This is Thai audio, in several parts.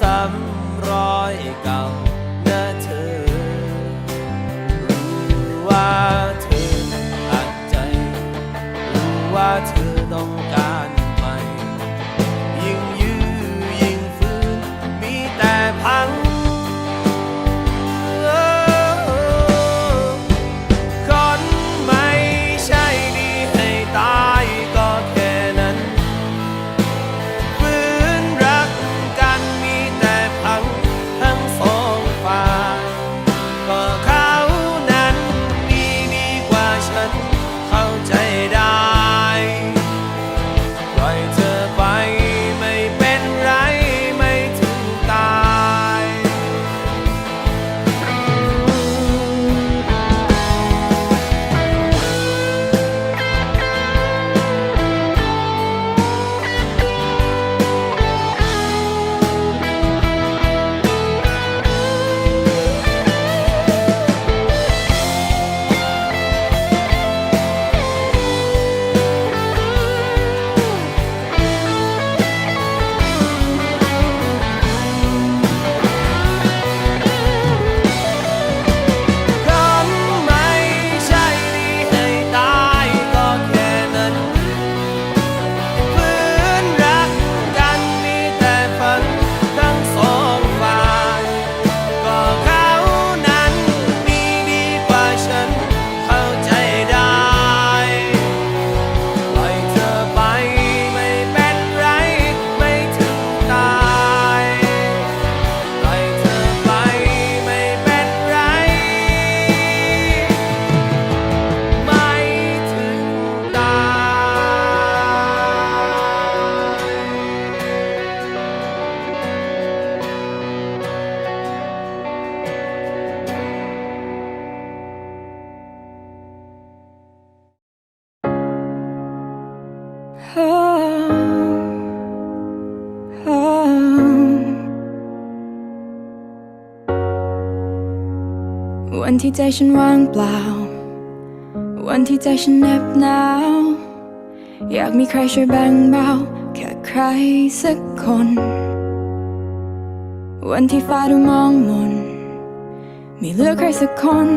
ซ้ำรอยเก่า วันที่ใจฉันว่างเปล่า วันที่ใจฉันเหน็บหนาว อยากมีใครช่วยแบ่งเบาแค่ใครสักคน วันที่ฟ้าดูมองมน มีเลือกใครสักคน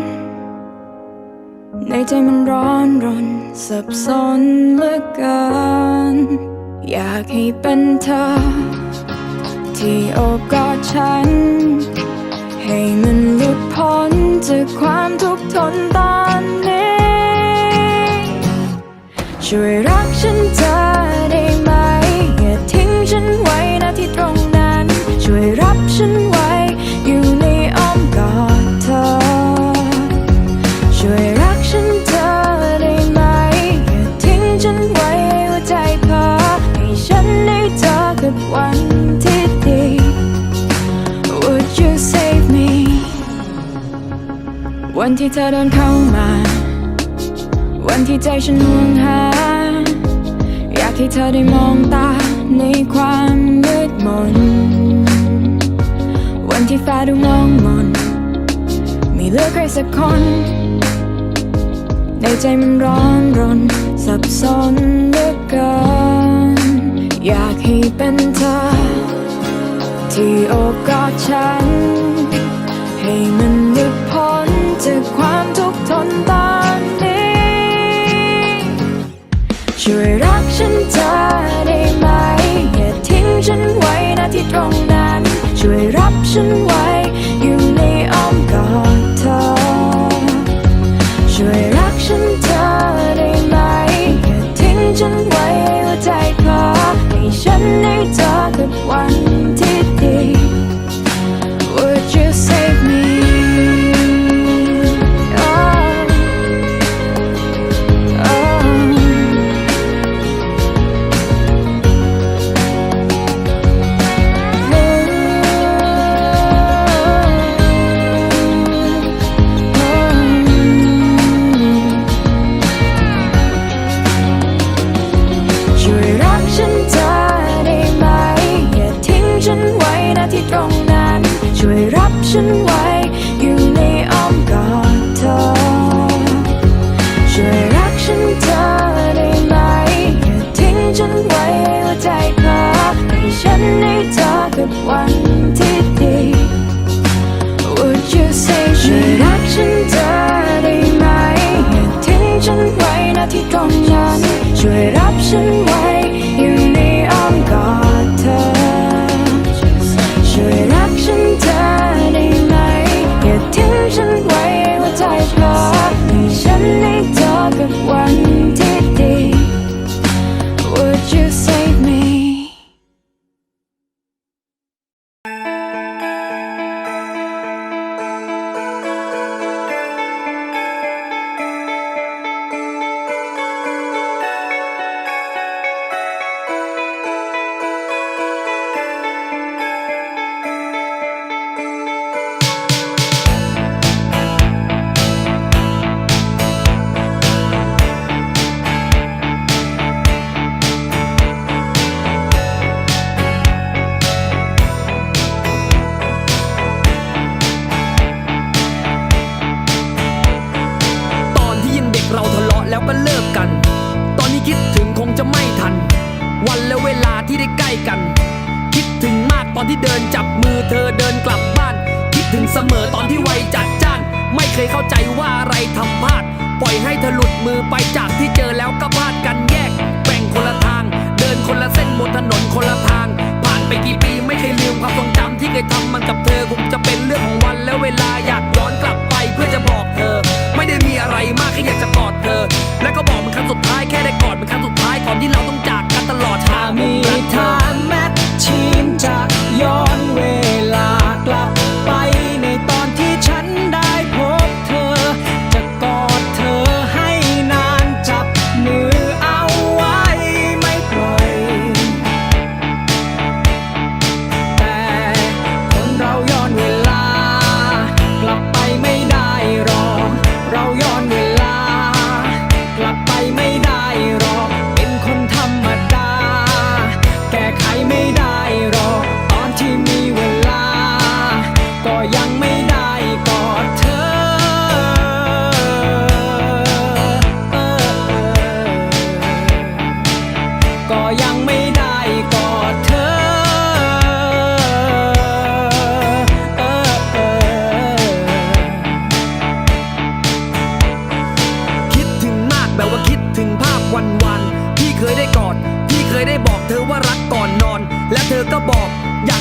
ในใจมันร้อนรนสับสนเหลือเกิน อยากให้เป็นเธอ ที่โอบกอดฉันือความทุกข์ทนตอนนี้ ช่วยรักฉัน วันที่เธอเดินเข้ามา วันที่ใจฉันห่วงหา อยากให้เธอได้มองตาในความมืดมน วันที่ฟ้าดูมองมน มีเลือกใครสักคน ในใจมันร้อนรน สับสนเหลือเกิน อยากให้เป็นเธอ ที่โอบกอดฉัน ให้มันลึกากความทุกข์ทนตอนนี้ ช่วยรักฉันเธอได้ไหม อย่าทิ้งฉันไว้นะที่ตรงนั้น ช่วยรับฉันไว้ 是。 มือไปจากที่เจอแล้วก็พลาดกันแยก แบ่งคนละทาง เดินคนละเส้นบนถนนคนละทาง ผ่านไปกี่ปีไม่เคยลืมความทรงจำที่เคยทำมันกับเธอ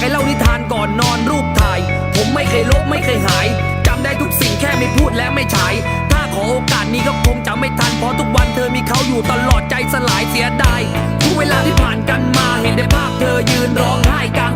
ให้เล่านิทานก่อนนอนรูปถ่าย ผมไม่เคยลบไม่เคยหาย จำได้ทุกสิ่งแค่ไม่พูดและไม่ฉาย ถ้าขอโอกาสนี้ก็คงจะไม่ทัน เพราะทุกวันเธอมีเขาอยู่ตลอดใจสลายเสียดายทุกเวลาที่ผ่านกันมาเห็นได้ภาพเธอยืนร้องไห้กลาง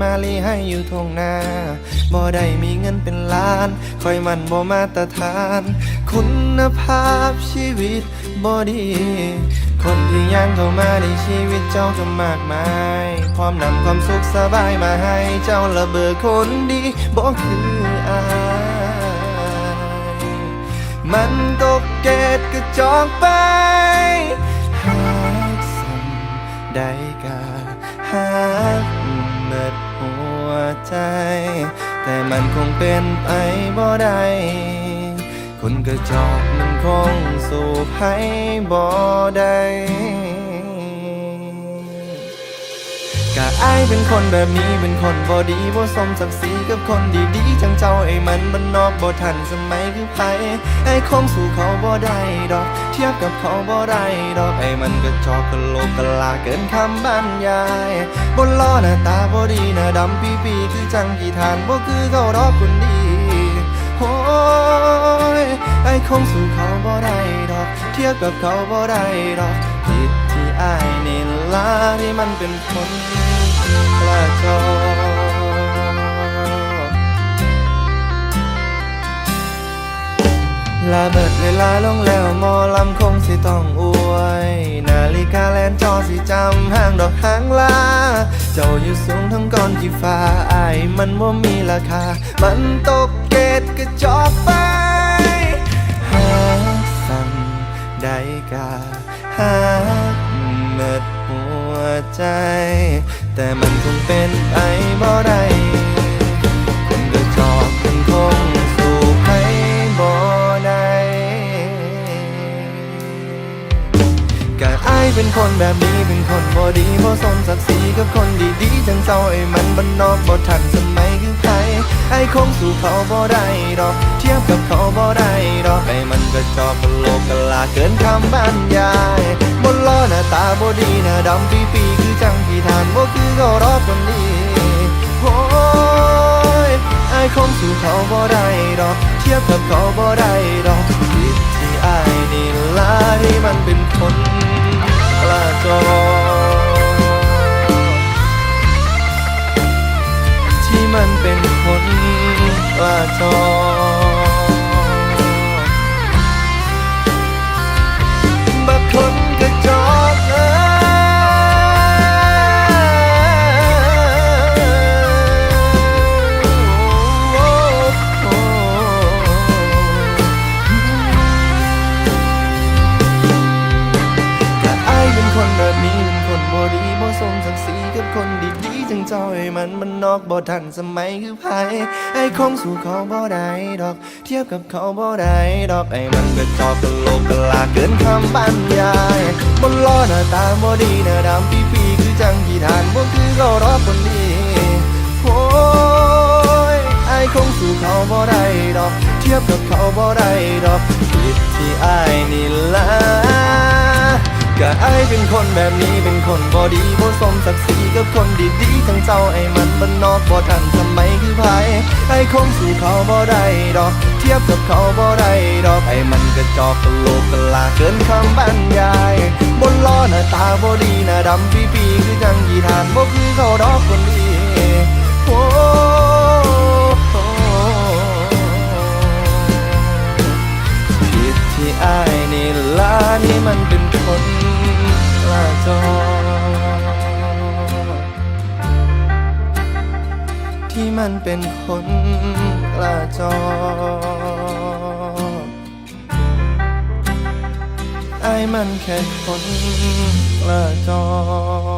มาลีให้อยู่ทงนาบ่ได้มีเงินเป็นล้าน คอยมันบ่มาตรฐาน คุณภาพชีวิตบ่ดี คนที่ย่างเข้ามาในชีวิตเจ้าก็มากมาย พร้อมนำความสุขสบายมาให้เจ้าระเบิดคนดีบ่คืออายมันตกเกตกระจอกไปหากสัมได้กาหาก ใจ แต่มันคงเป็นไปบ่ได้คนกระจอกมันคงสู่ให้บ่ได้ กะอายเป็นคนแบบนี้เป็นคนบ่ดีบ่สมศักดิ์ศรีกับคนดีๆจังเจ้าไอ้มันมันนอกบ่ทันสมัยคือไผไอ้คงสู่เขาบ่ได้ดอก เทียบกับเขาบ่ได้ดอกไอ้มันก็จอกกะโลกกะลาเกินคำบรรยายบนล้อหน้าตาบ่ดีหน้าดำปีปีคือจังกี่ทานบ่คือเขาดอคนดีโอ้ยไอ้คงสู่เขาบ่ได้ดอก เทียบกับเขาบ่ได้ดอก อายนี่ล่ะที่มันเป็นคนกระจอกลาเบิดเวลาลงแล้วมอลำคงสิต้องอวย นาฬิกาแลนจอสิจำห้างดอกหางลา เจ้าอยู่สูงทั้งก้อนที่ฟ้าอายมันว่ามีราคา มันตกเกตกระจอกไปหาสั่งได้กาหา ใจ แต่มันคงเป็นไปบ่ได้คนกระจอกมันคงสู่ให้บ่ได้กะอายเป็นคนแบบนี้เป็นคนบ่ดีบ่สมศักดิ์ศรีกับคนดีๆจังเจ้าไอ้มันบ้านนอกบ่ทันสมัยคือใครไอ้คงสู่เขาบ่ได้ดอก เทียบกับเขาบ่ได้ดอกไอ้มันก็จอกกะโลกกะลาเกินคำบรรยายบนลอหน้าตา บดีหน้าดำปีปีคือจังที่ทานบ่คือเขารอคนนี้โอ้ยไอ้คงสู่เขาบ่ได้ดอก เทียบกับเขาบ่ได้ดอกผิดที่ไอายนี่ล่ะที่มันเป็นคนกระจอที่มันเป็นคนกระจอ บ่ทันสมัยคือไผไอ้คงสู่เขาบ่ได้ดอก เทียบกับเขาบ่ได้ดอกไอ้มันก็จอกกะโลกกะลาเกินคำบรรยายบนล้อหน้าตาบ่ดีหน้าดำปีปีๆคือจังที่ทานบ่คือเขารอบคนนี้โอ้ยไอ้คงสู่เขาบ่ได้ดอก เทียบกับเขาบ่ได้ดอกผิดที่ไอายนี่ละ ก็ไอายเป็นคนแบบนี้เป็นคนบอดีบ่สมศักดิ์ศรีกับคนดีๆทั้งเจ้าไอ้มันบ้านนอกบ่ทันสมัยคือไผไอ้คงสู่เขาบ่ได้ดอก เทียบกับเขาบ่ได้ดอกไอ้มันกระจอกกะโหลกกะลาเกินคำบรรยายบนล้อหน้าตาบ่ดีหน้าดำปีปีๆคือจังยีทานบ่คือเขาดอกคนดี ที่มันเป็นคนกระจอกไอ้มันแค่คนกระจอก